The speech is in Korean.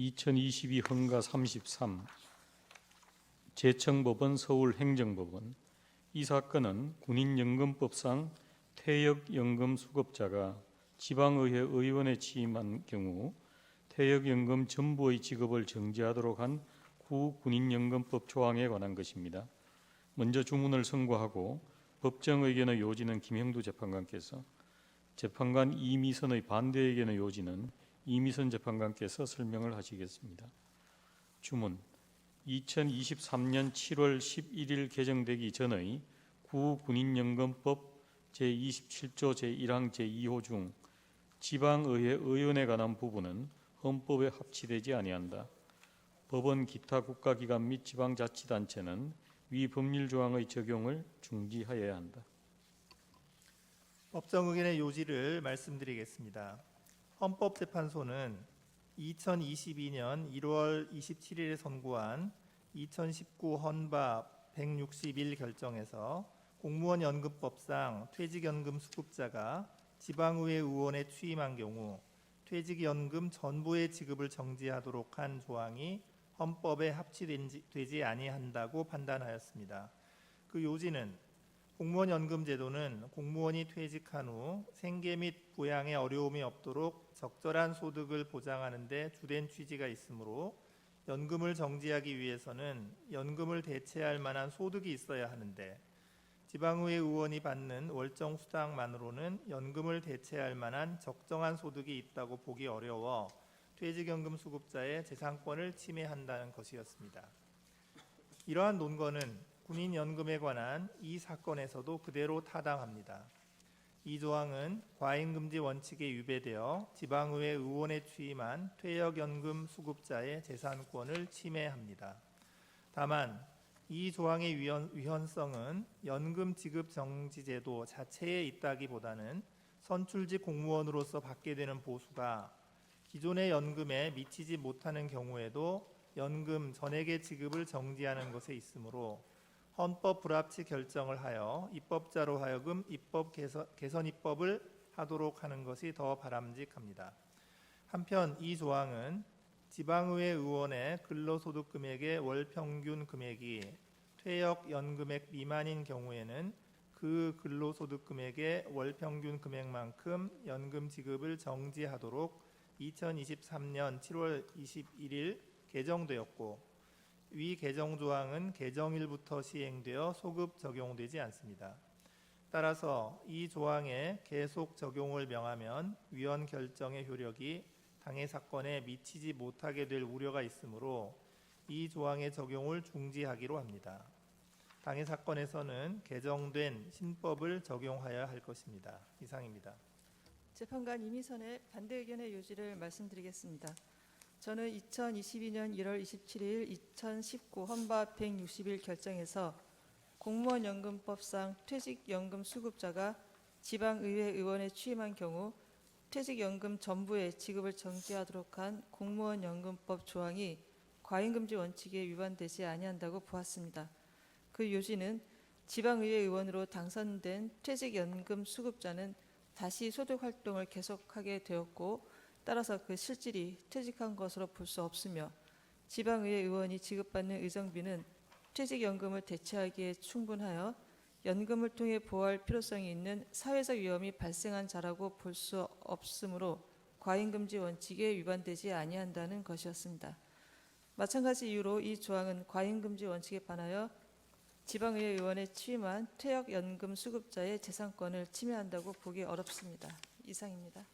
2022 헌가 33 제청법원 서울행정법원 이 사건은 군인연금법상 퇴역연금 수급자가 지방의회 의원에 취임한 경우 퇴역연금 전부의 지급을 정지하도록 한 구군인연금법 조항에 관한 것입니다. 먼저 주문을 선고하고 법정 의견의 요지는 김형두 재판관께서 재판관 이미선의 반대 의견의 요지는 이미선 재판관께서 설명을 하시겠습니다. 주문 2023년 7월 11일 개정되기 전의 구군인연금법 제27조 제1항 제2호 중 지방의회 의원에 관한 부분은 헌법에 합치되지 아니한다. 법원 기타 국가기관 및 지방자치단체는 위 법률 조항의 적용을 중지하여야 한다. 법정 의견의 요지를 말씀드리겠습니다. 헌법재판소는 2022년 1월 27일에 선고한 2019 헌법 161 결정에서 공무원 연금법상 퇴직연금 수급자가 지방의회 의원에 취임한 경우 퇴직연금 전부의 지급을 정지하도록 한 조항이 헌법에 합치되지 아니한다고 판단하였습니다. 그 요지는 공무원 연금 제도는 공무원이 퇴직한 후 생계 및 부양에 어려움이 없도록 적절한 소득을 보장하는 데 주된 취지가 있으므로 연금을 정지하기 위해서는 연금을 대체할 만한 소득이 있어야 하는데 지방의회 의원이 받는 월정 수당만으로는 연금을 대체할 만한 적정한 소득이 있다고 보기 어려워 퇴직연금 수급자의 재산권을 침해한다는 것이었습니다. 이러한 논거는 군인 연금에 관한 이 사건에서도 그대로 타당합니다. 이 조항은 과잉금지 원칙에 위배되어 지방의회 의원에 취임한 퇴역연금 수급자의 재산권을 침해합니다. 다만 이 조항의 위헌, 위헌성은 연금 지급 정지 제도 자체에 있다기보다는 선출직 공무원으로서 받게 되는 보수가 기존의 연금에 미치지 못하는 경우에도 연금 전액의 지급을 정지하는 것에 있으므로 헌법 불합치 결정을 하여 입법자로 하여금 입법 개선, 개선 입법을 하도록 하는 것이 더 바람직합니다. 한편 이 조항은 지방의회 의원의 근로소득 금액의 월 평균 금액이 퇴역 연금액 미만인 경우에는 그 근로소득 금액의 월 평균 금액만큼 연금 지급을 정지하도록 2023년 7월 21일 개정되었고 위 개정 조항은 개정일부터 시행되어 소급 적용되지 않습니다. 따라서 이 조항에 계속 적용을 명하면 위헌 결정의 효력이 당해 사건에 미치지 못하게 될 우려가 있으므로 이 조항의 적용을 중지하기로 합니다. 당해 사건에서는 개정된 신법을 적용하여야 할 것입니다. 이상입니다. 재판관 이미선의 반대 의견의 요지를 말씀드리겠습니다. 저는 2022년 1월 27일 2019 헌법 161 결정에서 공무원 연금법상 퇴직연금 수급자가 지방의회 의원에 취임한 경우 퇴직연금 전부의 지급을 정지하도록 한 공무원 연금법 조항이 과잉금지 원칙에 위반되지 아니한다고 보았습니다. 그 요지는 지방의회 의원으로 당선된 퇴직연금 수급자는 다시 소득 활동을 계속하게 되었고 따라서 그 실질이 퇴직한 것으로 볼 수 없으며 지방의회 의원이 지급받는 의정비는 퇴직연금을 대체하기에 충분하여 연금을 통해 보호할 필요성이 있는 사회적 위험이 발생한 자라고 볼 수 없으므로 과잉금지 원칙에 위반되지 아니한다는 것이었습니다. 마찬가지 이유로 이 조항은 과잉금지 원칙에 반하여 지방의회 의원에 취임한 퇴역연금 수급자의 재산권을 침해한다고 보기 어렵습니다. 이상입니다.